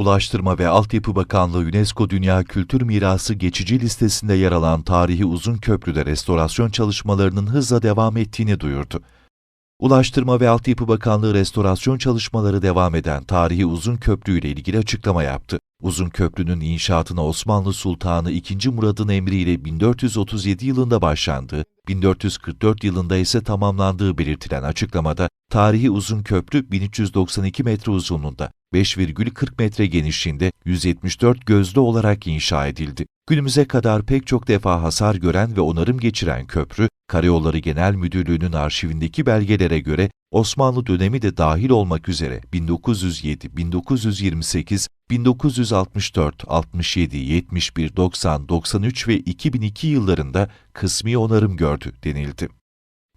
Ulaştırma ve Altyapı Bakanlığı UNESCO Dünya Kültür Mirası geçici listesinde yer alan tarihi uzun köprüde restorasyon çalışmalarının hızla devam ettiğini duyurdu. Ulaştırma ve Altyapı Bakanlığı restorasyon çalışmaları devam eden tarihi uzun köprü ile ilgili açıklama yaptı. Uzun köprünün inşaatına Osmanlı Sultanı II. Murad'ın emriyle 1437 yılında başlandığı, 1444 yılında ise tamamlandığı belirtilen açıklamada, tarihi uzun köprü 1392 metre uzunluğunda, 5,40 metre genişliğinde 174 gözlü olarak inşa edildi. Günümüze kadar pek çok defa hasar gören ve onarım geçiren köprü, Karayolları Genel Müdürlüğü'nün arşivindeki belgelere göre Osmanlı dönemi de dahil olmak üzere 1907, 1928, 1964, 67, 71, 90, 93 ve 2002 yıllarında kısmi onarım gördü denildi.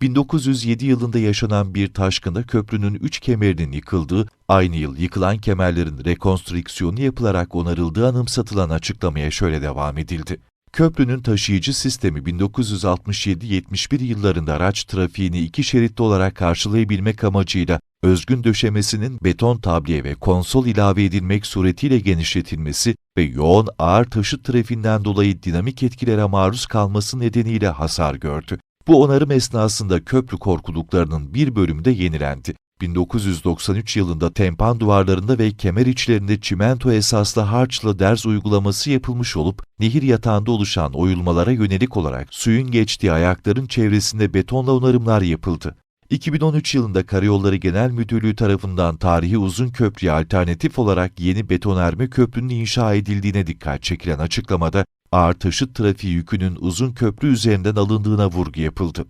1907 yılında yaşanan bir taşkında köprünün üç kemerinin yıkıldığı, aynı yıl yıkılan kemerlerin rekonstrüksiyonu yapılarak onarıldığı anımsatılan açıklamaya şöyle devam edildi. Köprünün taşıyıcı sistemi 1967-71 yıllarında araç trafiğini iki şeritli olarak karşılayabilmek amacıyla özgün döşemesinin beton tabliye ve konsol ilave edilmek suretiyle genişletilmesi ve yoğun ağır taşıt trafiğinden dolayı dinamik etkilere maruz kalması nedeniyle hasar gördü. Bu onarım esnasında köprü korkuluklarının bir bölümü de yenilendi. 1993 yılında tempan duvarlarında ve kemer içlerinde çimento esaslı harçla derz uygulaması yapılmış olup, nehir yatağında oluşan oyulmalara yönelik olarak suyun geçtiği ayakların çevresinde betonla onarımlar yapıldı. 2013 yılında Karayolları Genel Müdürlüğü tarafından tarihi uzun köprüye alternatif olarak yeni betonerme köprünün inşa edildiğine dikkat çekilen açıklamada, ağır taşıt trafiği yükünün uzun köprü üzerinden alındığına vurgu yapıldı.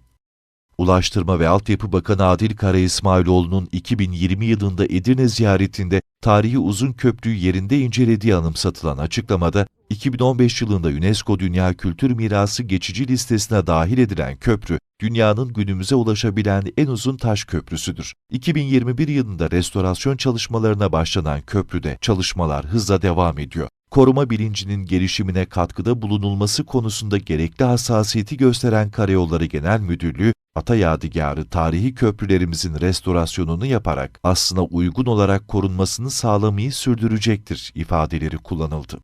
Ulaştırma ve Altyapı Bakanı Adil Kara İsmailoğlu'nun 2020 yılında Edirne ziyaretinde tarihi uzun köprüyü yerinde incelediği anımsatılan açıklamada, 2015 yılında UNESCO Dünya Kültür Mirası geçici listesine dahil edilen köprü, dünyanın günümüze ulaşabilen en uzun taş köprüsüdür. 2021 yılında restorasyon çalışmalarına başlanan köprüde çalışmalar hızla devam ediyor koruma bilincinin gelişimine katkıda bulunulması konusunda gerekli hassasiyeti gösteren Karayolları Genel Müdürlüğü, Ata Yadigarı tarihi köprülerimizin restorasyonunu yaparak aslına uygun olarak korunmasını sağlamayı sürdürecektir ifadeleri kullanıldı.